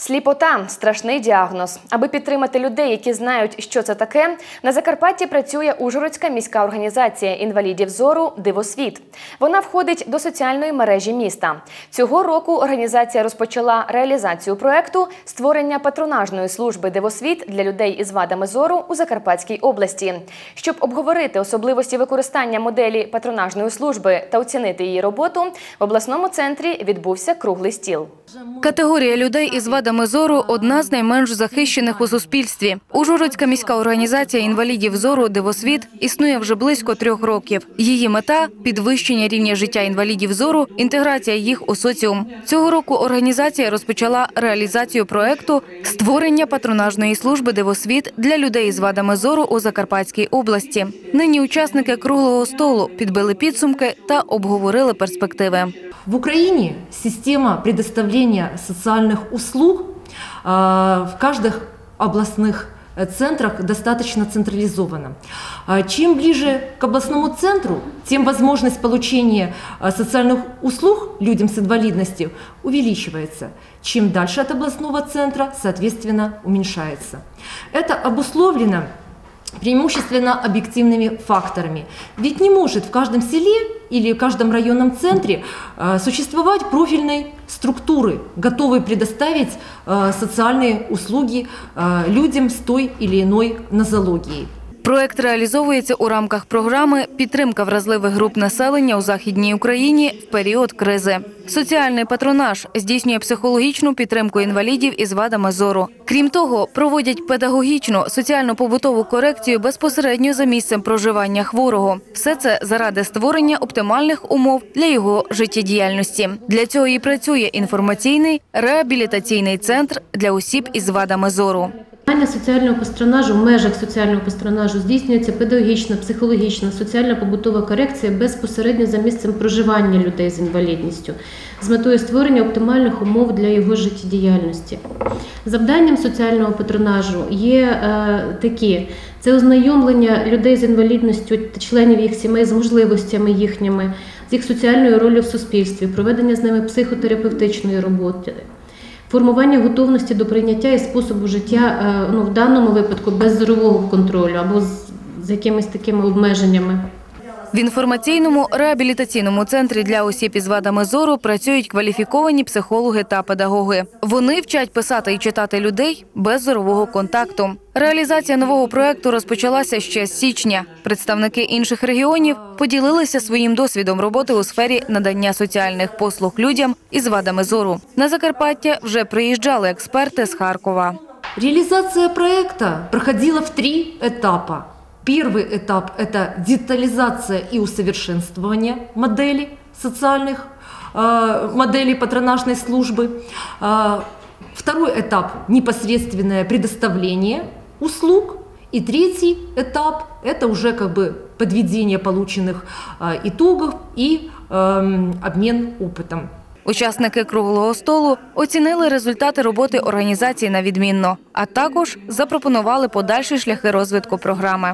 Сліпота страшний діагноз. Аби підтримати людей, які знають, що це таке, на Закарпатті працює Ужгородська міська організація інвалідів зору Дивосвіт. Вона входить до соціальної мережі міста. Цього року організація розпочала реалізацію проекту створення патронажної служби Дивосвіт для людей із вадами зору у Закарпатській області. Щоб обговорити особливості використання моделі патронажної служби та оцінити її роботу, в обласному центрі відбувся круглий стіл. Категорія людей із вадами зору одна з найменш захищених у суспільстві. Ужгородська міська організація інвалідів зору Дивосвіт існує вже близько трьох років. Її мета підвищення рівня життя інвалідів зору, інтеграція їх у соціум. Цього року організація розпочала реалізацію проекту створення патронажної служби Дивосвіт для людей із вадами зору у Закарпатській області. Нині учасники круглого столу підбили підсумки та обговорили перспективи. В Украине система предоставления социальных услуг в каждых областных э, центрах достаточно централизована. А, Чем ближе к областному центру, тем возможность получения а, социальных услуг людям с инвалидностью увеличивается. Чем дальше от областного центра, соответственно, уменьшается. Это обусловлено преимущественно объективными факторами. Ведь не может в каждом селе или в каждом районном центре э, существовать профильной структуры, готовые предоставить э, социальные услуги э, людям с той или иной нозологией. Проект реалізовується у рамках програми Підтримка вразливих груп населення у Західній Україні в період кризи. Соціальний патронаж здійснює психологічну підтримку інвалідів із вадами зору. Крім того, проводять педагогічну соціально-побутову корекцію безпосередньо за місцем проживання хворого. Все це заради створення оптимальних умов для його життєдіяльності. Для цього і працює інформаційний реабілітаційний центр для осіб із вадами зору. Питання соціального патронажу в межах соціального патронажу здійснюється педагогічна, психологічна, соціальна побутова корекція безпосередньо за місцем проживання людей з інвалідністю з метою створення оптимальних умов для його життєдіяльності. Завданням соціального патронажу є е, такі: це ознайомлення людей з інвалідністю та членів їх сімей з можливостями їхніми, з їх соціальною ролью в суспільстві, проведення з ними психотерапевтичної роботи. Формування готовності до прийняття і способу життя е, ну, в даному випадку без зорового контролю або з, з якимись такими обмеженнями. В інформаційному реабілітаційному центрі для осіб із вадами зору працюють кваліфіковані психологи та педагоги. Вони вчать писати і читати людей без зорового контакту. Реалізація нового проекту розпочалася ще з січня. Представники інших регіонів поділилися своїм досвідом роботи у сфері надання соціальних послуг людям із вадами зору. На Закарпаття вже приїжджали експерти з Харкова. Реализация проекта проходила в три этапа. Первый этап – это детализация и усовершенствование модели социальных, э, моделей патронажной службы. Э, Второй этап – непосредственное предоставление услуг. И третий этап – это уже как бы подведение полученных э, итогов и эм, обмен опытом. Учасники круглого столу оцінили результати роботи організації на відмінно, а також запропонували подальші шляхи розвитку програми.